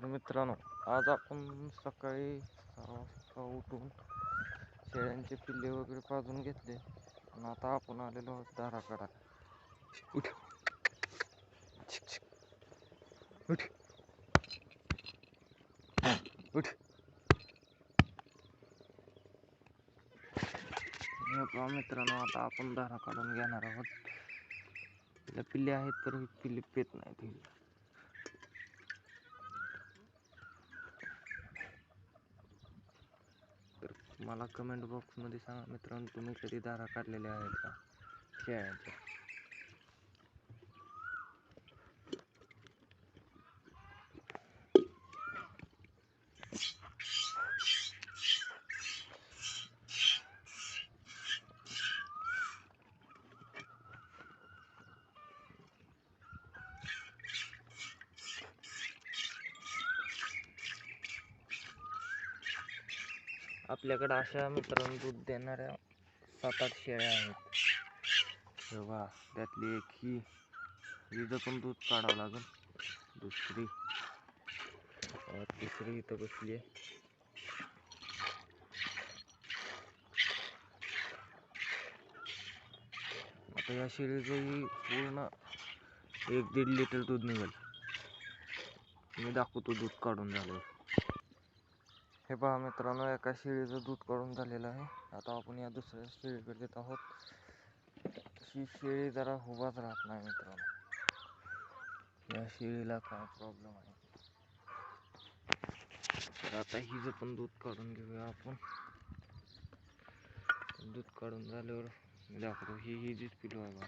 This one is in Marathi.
तर मित्रांनो आज आपण सकाळी सहा वाजता उठून शेळ्यांचे पिल्ले वगैरे पाजून घेतले. आणि आता आपण आलेलो आहोत दाराकडा. उठ. उठ. उठ. मित्रांनो आता आपण दारा काढून घेणार आहोत. पिल्ले आहेत तर ही पिल्ले पेत नाहीत ही तर मला कमेंट बॉक्समध्ये सांगा मित्रांनो तुम्ही कधी दारा काढलेल्या आहेत का? खेळायच्या. आपल्याकडं अशा मित्रांनो दूध देणाऱ्या सात आठ शेळ्या आहेत. तेव्हा त्यातली एक ही हिचं पण दूध काढावं लागेल. दुसरी. तिसरी इथं बसली आहे. आता या शेळीचंही पूर्ण एक दीड लिटर दूध निघेल. मी दाखवतो दूध काढून झालं हे पहा मित्रांनो एका शेळीचं दूध काढून झालेलं आहे. आता आपण या दुसऱ्या शेळीकडे देत आहोत. ही शेळी जरा उभाच राहत नाही मित्रांनो. या शेळीला काय प्रॉब्लेम आहे? तर आता हिचं पण दूध काढून घेऊया आपण. दूध काढून झाल्यावर दाखवतो. ही ही जीच पिलू आहे बा